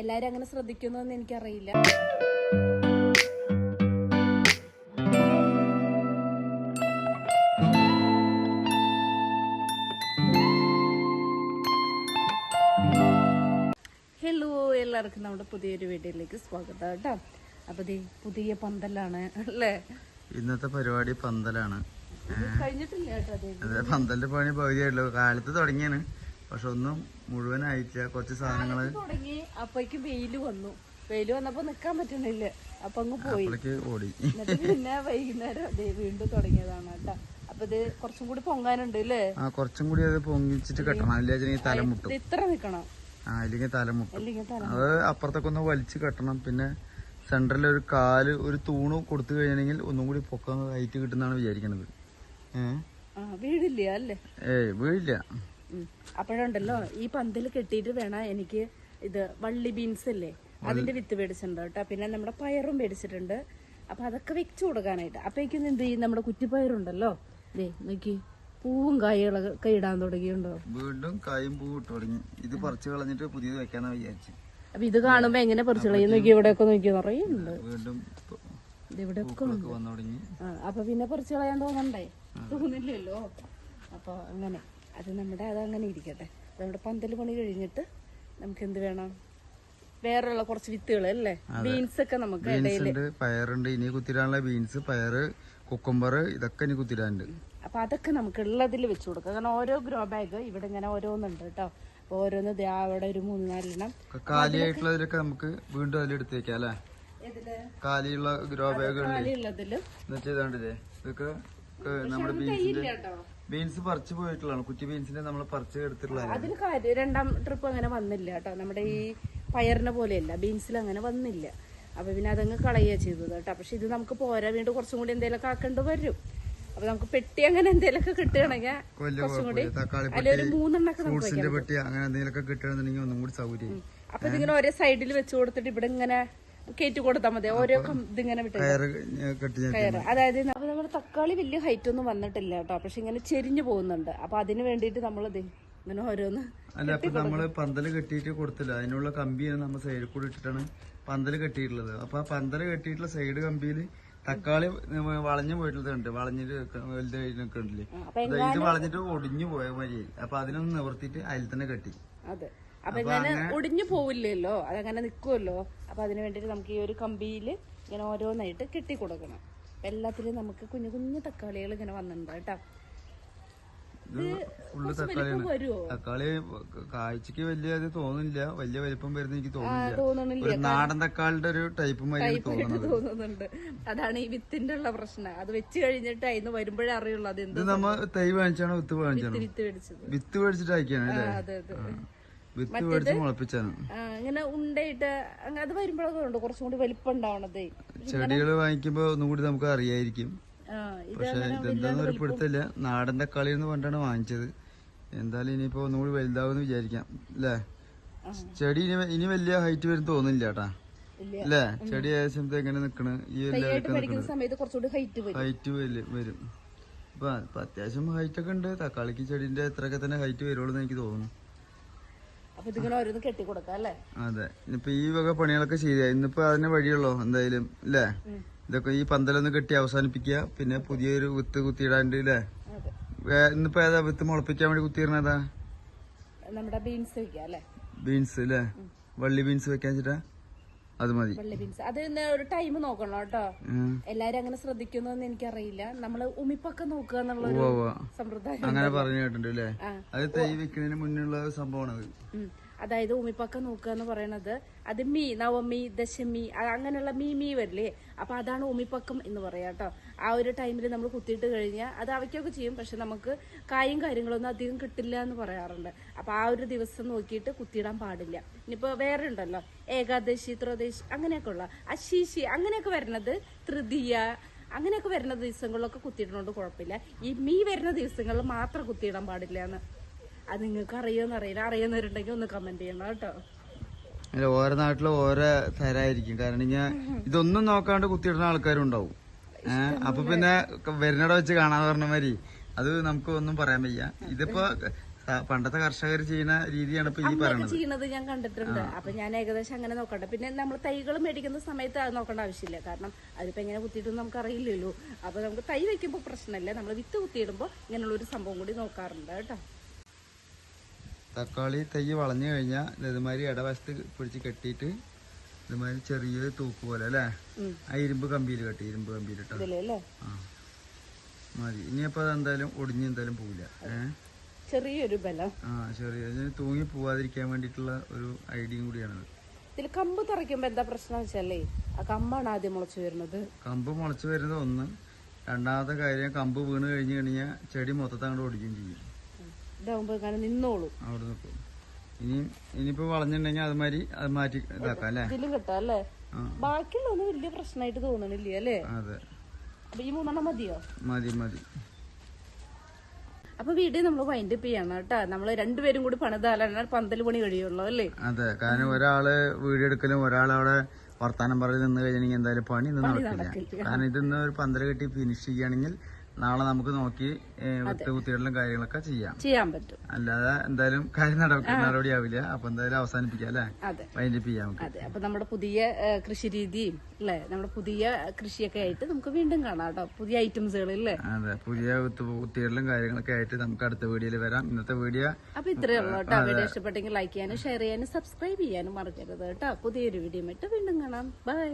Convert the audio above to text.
എല്ലാരും അങ്ങനെ ശ്രദ്ധിക്കുന്നോന്ന് എനിക്കറിയില്ല. ഹലോ എല്ലാവർക്കും നമ്മുടെ പുതിയൊരു വീഡിയോയിലേക്ക് സ്വാഗതം കേട്ടോ. അപ്പൊ പുതിയ പന്തലാണ് അല്ലേ? ഇന്നത്തെ പരിപാടി പന്തലാണ്. കഴിഞ്ഞിട്ടില്ല കേട്ടോ പന്തലിന്റെ പണി പകുതിയായിട്ടുള്ളൂ കാലത്ത് തുടങ്ങിയാണ്. പക്ഷെ ഒന്നും മുഴുവനായിട്ടില്ല കുറച്ച് സാധനങ്ങൾ തുടങ്ങി അപ്പോഴേക്ക് വെയിൽ വന്നു. വെയിൽ വന്നപ്പോ നിക്കാൻ പറ്റണില്ല അപ്പൊ അങ്ങ് പോയി. ഓടി. എന്നിട്ട് പിന്നെ വൈകുന്നേരം വീണ്ടും തുടങ്ങിയതാണ് കേട്ടോ. അപ്പൊ ഇത് കുറച്ചും കൂടി പൊങ്ങാനുണ്ട് അല്ലേ? ആ കുറച്ചും കൂടി അത് പൊങ്ങിച്ചിട്ട് കെട്ടണം. അല്ലെങ്കിൽ തല മുട്ടും. ഇത്ര നിക്കണം. ആ അല്ലെങ്കിൽ തല മുട്ടും. അത് അപ്പുറത്തൊക്കെ ഒന്ന് വലിച്ചു കെട്ടണം. പിന്നെ സെന്ററിൽ ഒരു കാൽ ഒരു തൂണ് കൊടുത്തു കഴിഞ്ഞെങ്കിൽ ഒന്നും കൂടി പൊക്കം ഹൈറ്റ് കിട്ടുന്നാണ് വിചാരിക്കണത്. ഏഹ് ആ വീടില്ല അല്ലേ? ഏയ് വീഴില്ല. അപ്പോഴുണ്ടല്ലോ ഈ പന്തൽ കെട്ടിയിട്ട് വേണം എനിക്ക് ഇത് വള്ളി ബീൻസ് അല്ലേ അതിന്റെ വിത്ത് മേടിച്ചിട്ടുണ്ട് കേട്ടോ. പിന്നെ നമ്മുടെ പയറും മേടിച്ചിട്ടുണ്ട്. അപ്പൊ അതൊക്കെ വെച്ചു കൊടുക്കാനായിട്ട്. അപ്പോഴേക്കും എന്ത് ചെയ്യും? നമ്മുടെ കുറ്റിപ്പയറുണ്ടല്ലോ. ദേ നോക്കി. പൂവും കായകളൊക്കെ ഇടാൻ തുടങ്ങിയുണ്ടോ വീണ്ടും കായും പൂവും ഇട്ട് തുടങ്ങി. ഇത് പറിച്ചു കളഞ്ഞിട്ട് പുതിയത് വെക്കാനാ വിചാരിച്ചു. അപ്പൊ ഇത് കാണുമ്പോ എങ്ങനെ പറിച്ചു കളയും? നോക്കി ഇവിടെയൊക്കെ നോക്കി നിറയുന്നുണ്ട്. വീണ്ടും അപ്പൊ പിന്നെ പറിച്ചു കളയാൻ തോന്നണ്ടേ? തോന്നില്ലല്ലോ. അപ്പൊ അങ്ങനെ. അത് നമ്മുടെ അതങ്ങനെ ഇരിക്കട്ടെ. നമ്മുടെ പന്തൽ പണി കഴിഞ്ഞിട്ട് നമുക്ക് എന്ത് വേണം? വേറെയുള്ള കുറച്ച് വിത്തുകൾ അല്ലേ? ബീൻസ് ഒക്കെ നമുക്ക് പയറുണ്ട് ഇനി കുത്തിരാനുള്ള ബീൻസ് പയറ് കുക്കുംബർ ഇതൊക്കെ ഇനി കുത്തിരാനുണ്ട് അപ്പൊ അതൊക്കെ നമുക്ക് ഉള്ളതിൽ വെച്ച് കൊടുക്കാം. കാരണം ഓരോ ഗ്രോ ബാഗ് ഇവിടെ ഇങ്ങനെ ഓരോന്നുണ്ട് കേട്ടോ അപ്പൊ ഓരോന്ന് അവിടെ ഒരു മൂന്ന് നാലെണ്ണം. കാലിയായിട്ടുള്ളതിലൊക്കെ നമുക്ക് വീണ്ടും അതിലെടുത്ത് വെക്കാം അല്ലേ? കാലിയുള്ള ഗ്രോ ബാഗ് കാലിയുള്ളതിൽ. ഇതൊക്കെ നമ്മുടെ ബീൻസിന്റെ ബീൻസ് പറിച്ചു പോയിട്ടുള്ളതാണ്. കുറ്റി ബീൻസിന്റെ നമ്മൾ പറിച്ച് എടുത്തിട്ടുള്ളതാണ് അതിന് കാര്യം രണ്ടാം ട്രിപ്പ് അങ്ങനെ വന്നില്ല കേട്ടോ. നമ്മുടെ ഈ പയറിനെ പോലെയല്ല ബീൻസിൽ അങ്ങനെ വന്നില്ല. അപ്പൊ പിന്നെ അതങ്ങ് കളയുക ചെയ്തത് കേട്ടോ. പക്ഷെ ഇത് നമുക്ക് പോരാ വീണ്ടും കുറച്ചും കൂടി എന്തെങ്കിലും ആക്കേണ്ടി വരും. അപ്പൊ നമുക്ക് പെട്ടി അങ്ങനെ എന്തെങ്കിലുമൊക്കെ കിട്ടുകയാണെങ്കിൽ കുറച്ചും കൂടി അതിലൊരു മൂന്നെണ്ണൊക്കെ നമുക്ക് പെട്ടി അങ്ങനെ എന്തെങ്കിലുമൊക്കെ കിട്ടുകയാണെന്നുണ്ടെങ്കിൽ ഒന്നും കൂടി സൗകര്യം. അപ്പൊ ഇതിങ്ങനെ ഒരേ സൈഡിൽ വെച്ച് കൊടുത്തിട്ട് ഇവിടെ ഇങ്ങനെ കയറ്റി കൊടുത്താൽ മതി. ഓരോ ഇതിങ്ങനെ വിട്ട് കയറ് അതായത് അപ്പൊ നമ്മുടെ തക്കാളി വലിയ ഹൈറ്റ് ഒന്നും വന്നിട്ടില്ല കേട്ടോ. പക്ഷെ ഇങ്ങനെ ചെരിഞ്ഞു പോകുന്നുണ്ട്. അപ്പൊ അതിന് വേണ്ടിയിട്ട് നമ്മൾ ഇങ്ങനെ ഓരോന്ന് അല്ല അപ്പൊ നമ്മൾ പന്തൽ കെട്ടിയിട്ട് കൊടുത്തില്ല. അതിനുള്ള കമ്പിയാണ് നമ്മൾ സൈഡിൽ കൂടി ഇട്ടിട്ടാണ് പന്തൽ കെട്ടിയിട്ടുള്ളത്. അപ്പൊ ആ പന്തൽ കെട്ടിയിട്ടുള്ള സൈഡ് കമ്പിയിൽ തക്കാളി വളഞ്ഞു പോയിട്ടുള്ളതുണ്ട് വളഞ്ഞിട്ട് വലുത് ഇത് ഇത് വളഞ്ഞിട്ട് ഒടിഞ്ഞു പോയ മതി അപ്പൊ അതിനൊന്ന് നിവർത്തിട്ട് അതിൽ തന്നെ കെട്ടി. അതെ. അപ്പൊ ഇങ്ങനെ ഒടിഞ്ഞു പോവില്ലല്ലോ അതങ്ങനെ നിക്കുമല്ലോ അപ്പൊ അതിന് വേണ്ടിട്ട് നമുക്ക് ഈ ഒരു കമ്പിയിൽ ഇങ്ങനെ ഓരോന്നായിട്ട് കെട്ടി കൊടുക്കണം അപ്പൊ എല്ലാത്തിലും നമുക്ക് കുഞ്ഞു കുഞ്ഞു തക്കാളികൾ ഇങ്ങനെ വന്നിട്ടുണ്ട് കേട്ടോ. തക്കാളി കാഴ്ചക്ക് വലിയ ഇത് വലിയ വലിപ്പം വരുന്ന എനിക്ക് തോന്നുന്നില്ല. ഒരു നാടൻ തക്കാളിയുടെ ഒരു ടൈപ്പ് തോന്നുന്നുണ്ട്. അതാണ് ഈ വിത്തിന്റെ ഉള്ള പ്രശ്നം. അത് വെച്ച് കഴിഞ്ഞിട്ട് അതിന് വരുമ്പോഴേ അറിയുള്ളൂ അത് എന്ത് നമ്മ തൈ വാങ്ങിച്ചാണോ വിത്ത് വാങ്ങിച്ചാണോ? വിത്ത് മേടിച്ചത്. വിത്ത് അയക്കാണ് അല്ലേ? അതെ അതെ. വിത്ത് മുളപ്പിച്ചാണ്. ഇങ്ങനെ ഉണ്ടായിട്ട് അത് വരുമ്പോഴൊക്കെ ഉണ്ട് കുറച്ചും കൂടി വലിപ്പം ഉണ്ടാവണതേ ചെടികൾ വാങ്ങിക്കുമ്പോ ഒന്നും കൂടി നമുക്ക് അറിയായിരിക്കും. പക്ഷെ ഇതെന്താന്ന് ഒരു പിടുത്തല്ല നാടൻ തക്കാളി എന്ന് പറഞ്ഞിട്ടാണ് വാങ്ങിച്ചത്. എന്തായാലും ഇനിയിപ്പോ ഒന്നുകൂടി വലുതാവുമെന്ന് വിചാരിക്കാം. അല്ലേ ചെടി ഇനി ഇനി വലിയ ഹൈറ്റ് വരും തോന്നില്ല കേട്ടാ. അല്ലേ ചെടി ഏകദേശം സമയത്ത് എങ്ങനെ നിക്കണ്? ഈ ഹൈറ്റ് വരും. അപ്പൊ അത്യാവശ്യം ഹൈറ്റ് ഒക്കെ ഉണ്ട്. തക്കാളിക്ക് ചെടിന്റെ ഇത്രയൊക്കെ തന്നെ ഹൈറ്റ് വരുള്ളൂ എന്ന് എനിക്ക് തോന്നുന്നു. അപ്പൊ ഇതിങ്ങനെ ഓരോന്ന് കെട്ടി കൊടുക്കാം അല്ലേ? അതെ. ഇനിയിപ്പൊ ഈ വക പണികളൊക്കെ ചെയ്ത ഇന്നിപ്പോ അതിന് വഴിയുള്ളോ എന്തായാലും അല്ലേ ഇതൊക്കെ ഈ പന്തലൊന്ന് കെട്ടി അവസാനിപ്പിക്കുക. പിന്നെ പുതിയൊരു വിത്ത് കുത്തിയിടാണ്ട് അല്ലേ ഇന്നിപ്പോ ഏതാ വിത്ത് മുളപ്പിക്കാൻ വേണ്ടി കുത്തിയിരുന്നതാ നമ്മുടെ ബീൻസ് വെക്കാം അല്ലേ? ബീൻസ് അല്ലേ വള്ളി ബീൻസ് വെക്കാൻ വെച്ചിട്ടാ? അത് മതി. വെള്ള ബീൻസ് അത് ഒരു ടൈം നോക്കണം കേട്ടോ. എല്ലാരും അങ്ങനെ ശ്രദ്ധിക്കുന്നോന്ന് എനിക്കറിയില്ല. നമ്മൾ ഉമിപ്പൊക്കെ നോക്കുക എന്നുള്ള. സമ്പ്രദായം അങ്ങനെ പറഞ്ഞു കേട്ടിട്ടുണ്ട് അല്ലേ അത് തൈ വെക്കുന്നതിന് മുന്നുള്ള സംഭവമാണത് ഉം. അതായത് ഉമിപ്പൊക്കെ നോക്കുക എന്ന് പറയുന്നത് അത് മീ നവമി ദശമി അങ്ങനെയുള്ള മീ മീ വരില്ലേ? അപ്പൊ അതാണ് ഉമിപ്പക്കം എന്ന് പറയാം കേട്ടോ ആ ഒരു ടൈമിൽ നമ്മൾ കുത്തിയിട്ട് കഴിഞ്ഞാൽ അത് അവയ്ക്കൊക്കെ ചെയ്യും. പക്ഷെ നമുക്ക് കായും കാര്യങ്ങളൊന്നും അധികം കിട്ടില്ല എന്ന് പറയാറുണ്ട്. അപ്പൊ ആ ഒരു ദിവസം നോക്കിയിട്ട് കുത്തിയിടാൻ പാടില്ല. ഇനിയിപ്പോ വേറെ ഉണ്ടല്ലോ. ഏകാദശി ത്രദേശി അങ്ങനെയൊക്കെ ഉള്ള. അശീശി അങ്ങനെയൊക്കെ വരുന്നത് തൃതീയ അങ്ങനെയൊക്കെ വരുന്ന ദിവസങ്ങളിലൊക്കെ കുത്തിയിടുന്നോണ്ട് കുഴപ്പമില്ല. ഈ മീ വരുന്ന ദിവസങ്ങളിൽ മാത്രം കുത്തിയിടാൻ പാടില്ല എന്ന്. അത് നിങ്ങൾക്ക് അറിയുമെന്ന് അറിയില്ല. അറിയുന്നവരുണ്ടെങ്കിൽ ഒന്ന് കമന്റ് ചെയ്യണം കേട്ടോ. അല്ല ഓരോ നാട്ടിലും ഓരോ തരായിരിക്കും. കാരണം ഞാൻ ഇതൊന്നും നോക്കാണ്ട് കുത്തിയിടുന്ന ആൾക്കാരും ഉണ്ടാവും ഏഹ് അപ്പൊ പിന്നെ വരുന്നിടം വെച്ച് കാണാന്ന് പറഞ്ഞ മാതിരി അത് നമുക്ക് ഒന്നും പറയാൻ വയ്യ. ഇതിപ്പോ പണ്ടത്തെ കർഷകർ ചെയ്യുന്ന രീതിയാണ് ഇപ്പൊ ഈ പറയുന്നത് ചെയ്യുന്നത് ഞാൻ കണ്ടിട്ടുണ്ട്. അപ്പൊ ഞാൻ ഏകദേശം അങ്ങനെ നോക്കണ്ട പിന്നെ നമ്മൾ തൈകൾ മേടിക്കുന്ന സമയത്ത് അത് നോക്കേണ്ട ആവശ്യമില്ല. കാരണം അതിപ്പോ എങ്ങനെ കുത്തിയിട്ടൊന്നും നമുക്ക് അറിയില്ലല്ലോ അപ്പൊ നമുക്ക് തൈ വെക്കുമ്പോൾ പ്രശ്നമില്ല. നമ്മൾ വിത്ത് കുത്തിയിടുമ്പോൾ ഇങ്ങനെയുള്ള ഒരു സംഭവം കൂടി നോക്കാറുണ്ട് കേട്ടോ. തക്കാളി തൈ വളഞ്ഞു കഴിഞ്ഞാൽ ഇതുമാതിരി ഇടവശത്ത് പിടിച്ച് കെട്ടിയിട്ട് ഇതുമാതിരി ചെറിയൊരു തൂക്ക് പോലെ അല്ലേ. ആ ഇരുമ്പ് കമ്പിയിൽ കെട്ടി ഇരുമ്പ് കമ്പിയിൽ കേട്ടോ ആ. മതി. ഇനിയപ്പോ അതെന്തായാലും ഒടിഞ്ഞ് എന്തായാലും പോവില്ല. ഏഹ് ചെറിയൊരു ബലം. ആ ചെറിയ തൂങ്ങി പോവാതിരിക്കാൻ വേണ്ടിട്ടുള്ള ഒരു ഐഡിയയും കൂടിയാണത് ഇതിൽ കമ്പ് തറയ്ക്കുമ്പോ എന്താ പ്രശ്നം വെച്ചാലേ ആ കമ്പാണ് ആദ്യം മുളച്ചു വരുന്നത്. കമ്പ് മുളച്ചു വരുന്നത് ഒന്ന്. രണ്ടാമത്തെ കാര്യം കമ്പ് വീണ് കഴിഞ്ഞു കഴിഞ്ഞാൽ ചെടി മൊത്തത്തിൽ അങ്ങോട്ട് ഓടിക്കുകയും ചെയ്യും. ഇതാവുമ്പോ ഇങ്ങനെ നിന്നോളും. അവിടെ നിൽക്കും ഇനി ഇനിയിപ്പോ വളഞ്ഞിട്ടുണ്ടെങ്കിൽ അതുമാതിരി അത് മാറ്റി ഇതാക്കാം അല്ലേ? ഇതിലും കിട്ടാം അല്ലേ? ആ. ബാക്കിയുള്ളതൊന്നും വലിയ പ്രശ്നമായിട്ട് തോന്നണില്ല അല്ലേ? അതെ. അപ്പൊ ഈ മൂന്നെണ്ണം മതിയോ? മതി മതി. അപ്പൊ വീഡിയോ നമ്മൾ വൈൻഡ് അപ്പ് ചെയ്യണം കേട്ടാ. നമ്മൾ രണ്ടുപേരും കൂടി പണിതാലാണ് പന്തൽ പണി കഴിയുള്ളൂ അല്ലേ? അതെ കാരണം ഒരാൾ വീഡിയോ എടുക്കലും ഒരാളവിടെ വർത്താനം പറഞ്ഞ് നിന്ന് കഴിഞ്ഞാൽ എന്തായാലും പണി ഇന്ന് നടക്കില്ല. കാരണം ഇതിന്ന് ഒരു പന്തൽ കെട്ടി ഫിനിഷ് ചെയ്യുകയാണെങ്കിൽ നാളെ നമുക്ക് നോക്കി കുത്തിയിടലും കാര്യങ്ങളൊക്കെ ചെയ്യാം. ചെയ്യാൻ പറ്റും. അല്ലാതെ എന്തായാലും കാര്യം നടക്ക. നടപടിയാവില്ല അപ്പൊ എന്തായാലും അവസാനിപ്പിക്കാം അല്ലെ? വൈൻഡപ്പ് ചെയ്യാം അതെ. അപ്പൊ നമ്മുടെ പുതിയ കൃഷി രീതിയും അല്ലെ? നമ്മുടെ പുതിയ കൃഷിയൊക്കെ ആയിട്ട് നമുക്ക് വീണ്ടും കാണാം കേട്ടോ. പുതിയ ഐറ്റംസുകൾ അല്ലേ? അതെ. പുതിയ കുത്ത് കുത്തിയിടലും കാര്യങ്ങളൊക്കെ ആയിട്ട് നമുക്ക് അടുത്ത വീഡിയോയിൽ വരാം. ഇന്നത്തെ വീഡിയോ അപ്പൊ ഇത്രയേ ഉള്ളൂ കേട്ടോ. വീഡിയോ ഇഷ്ടപ്പെട്ടെങ്കിൽ ലൈക്ക് ചെയ്യാനും ഷെയർ ചെയ്യാനും സബ്സ്ക്രൈബ് ചെയ്യാനും മറക്കരുത് കേട്ടോ. പുതിയൊരു വീഡിയോ ആയിട്ട് വീണ്ടും കാണാം. ബൈ